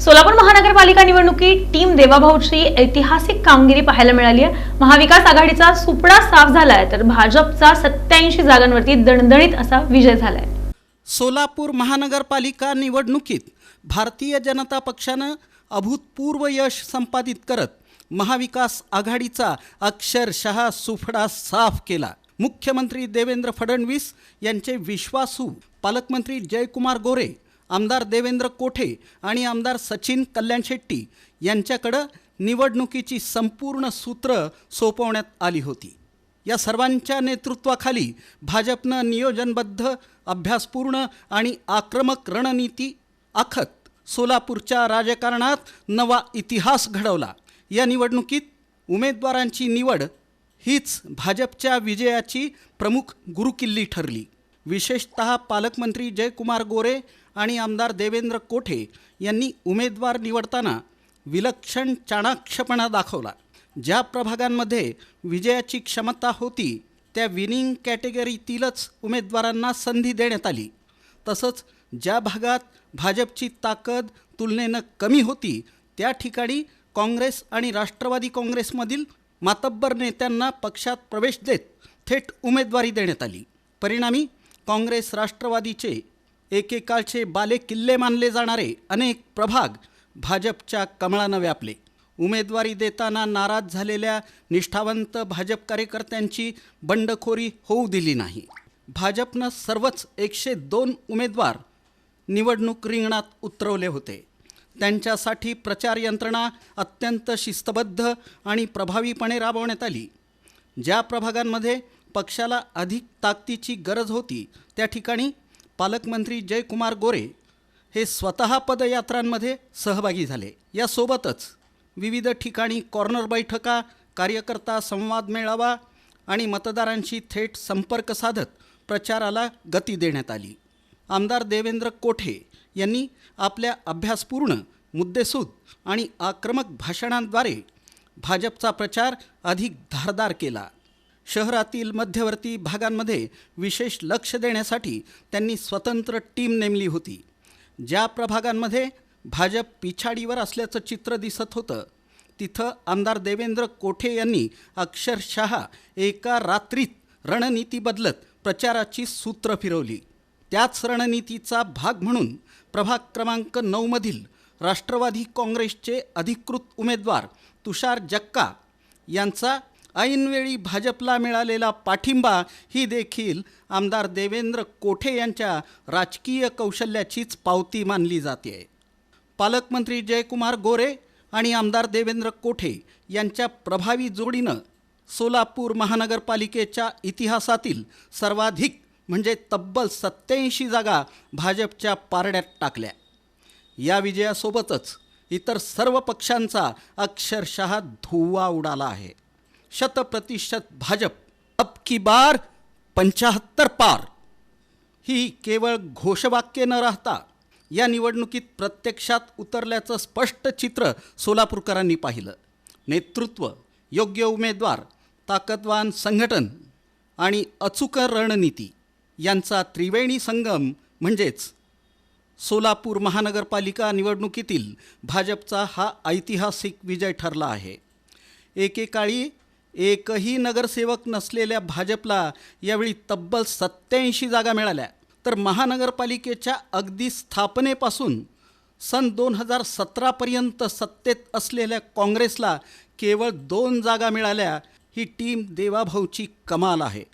सोलापूर महानगरपालिका निवडणुकीत टीम देवाभाऊची ऐतिहासिक कामगिरी पाहायला मिळाली आहे. महाविकास आघाडीचा सुपडा साफ झालाय तर भाजपचा सत्याऐंशी जागांवरती दणदणीत असा विजय झालाय. सोलापूर महानगरपालिका निवडणुकीत भारतीय जनता पक्षानं अभूतपूर्व यश संपादित करत महाविकास आघाडीचा अक्षरशः सुफडा साफ केला. मुख्यमंत्री देवेंद्र फडणवीस यांचे विश्वासू पालकमंत्री जयकुमार गोरे आमदार देवेंद्र कोठे आणि आमदार सचिन कल्याण शेट्टी यांच्याकडं निवडणुकीची संपूर्ण सूत्र सोपवण्यात आली होती. या सर्वांच्या नेतृत्वाखाली भाजपनं नियोजनबद्ध अभ्यासपूर्ण आणि आक्रमक रणनीती आखत सोलापूरच्या राजकारणात नवा इतिहास घडवला. या निवडणुकीत उमेदवारांची निवड हीच भाजपच्या विजयाची प्रमुख गुरुकिल्ली ठरली. विशेषतः पालकमंत्री जयकुमार गोरे आणि आमदार देवेंद्र कोठे यांनी उमेदवार निवडताना विलक्षण चाणाक्षपणा दाखवला. ज्या प्रभागांमध्ये विजयाची क्षमता होती त्या विनिंग कॅटेगरीतीलच उमेदवारांना संधी देण्यात आली. तसंच ज्या भागात भाजपची ताकद तुलनेनं कमी होती त्या ठिकाणी काँग्रेस आणि राष्ट्रवादी काँग्रेसमधील मातब्बर नेत्यांना पक्षात प्रवेश देत थेट उमेदवारी देण्यात आली. परिणामी काँग्रेस राष्ट्रवादीचे एकेकाळचे बाले किल्ले मानले जाणारे अनेक प्रभाग भाजपच्या कमळानं व्यापले. उमेदवारी देताना नाराज झालेल्या निष्ठावंत भाजप कार्यकर्त्यांची बंडखोरी होऊ दिली नाही. भाजपनं सर्वच एकशे दोन उमेदवार निवडणूक रिंगणात उतरवले होते. त्यांच्यासाठी प्रचार यंत्रणा अत्यंत शिस्तबद्ध आणि प्रभावीपणे राबवण्यात आली. ज्या प्रभागांमध्ये पक्षाला अधिक ताकदीची गरज होती. त्या ठिकाणी पालकमंत्री जयकुमार गोरे हे स्वतः पदयात्रांमध्ये सहभागी झाले. यासोबतच विविध ठिकाणी कॉर्नर बैठका कार्यकर्ता संवाद मेळावा आणि मतदारांशी थेट संपर्क साधत प्रचाराला गती देण्यात आली. आमदार देवेंद्र कोठे यांनी आपल्या अभ्यासपूर्ण मुद्देसूद आणि आक्रमक भाषणांद्वारे भाजपचा प्रचार अधिक धारदार केला. शहरातील मध्यवर्ती भागांमध्ये विशेष लक्ष देण्यासाठी त्यांनी स्वतंत्र टीम नेमली होती. ज्या प्रभागांमध्ये भाजप पिछाडीवर असल्याचं चित्र दिसत होतं तिथं आमदार देवेंद्र कोठे यांनी अक्षरशः एका रात्रीत रणनीती बदलत प्रचाराची सूत्र फिरवली. त्याच रणनीतीचा भाग म्हणून प्रभाग क्रमांक नऊमधील राष्ट्रवादी काँग्रेसचे अधिकृत उमेदवार तुषार जक्का यांचा ऐनवेळी भाजपला मिळालेला पाठिंबा ही देखील आमदार देवेंद्र कोठे यांच्या राजकीय कौशल्याचीच पावती मानली जाते. पालकमंत्री जयकुमार गोरे आणि आमदार देवेंद्र कोठे यांच्या प्रभावी जोडीनं सोलापूर महानगरपालिकेच्या इतिहासातील सर्वाधिक म्हणजे तब्बल सत्याऐंशी जागा भाजपच्या पारड्यात टाकल्या. या विजयासोबतच इतर सर्व पक्षांचा अक्षरशः धुव्वा उडाला आहे. शतप्रतिशत भाजप अब की बार पंचाहत्तर पार. ही केवळ घोषवाक्य न राहता या निवडणुकीत प्रत्यक्षात उतरल्याचं स्पष्ट चित्र सोलापूरकरांनी पाहिलं. नेतृत्व योग्य उमेदवार ताकदवान संघटन आणि अचूक रणनीती यांचा त्रिवेणी संगम म्हणजेच सोलापूर महानगरपालिका निवडणुकीतील भाजपचा हा ऐतिहासिक विजय ठरला आहे. एकेकाळी एकही नगरसेवक नसलेल्या भाजपला यावेळी तब्बल सत्याऐंशी जागा मिळाल्या. तर महानगरपालिकेच्या अगदी स्थापनेपासून सन दोन हजार सतरापर्यंत सत्तेत असलेल्या काँग्रेसला केवळ दोन जागा मिळाल्या. ही टीम देवाभाऊची कमाल आहे.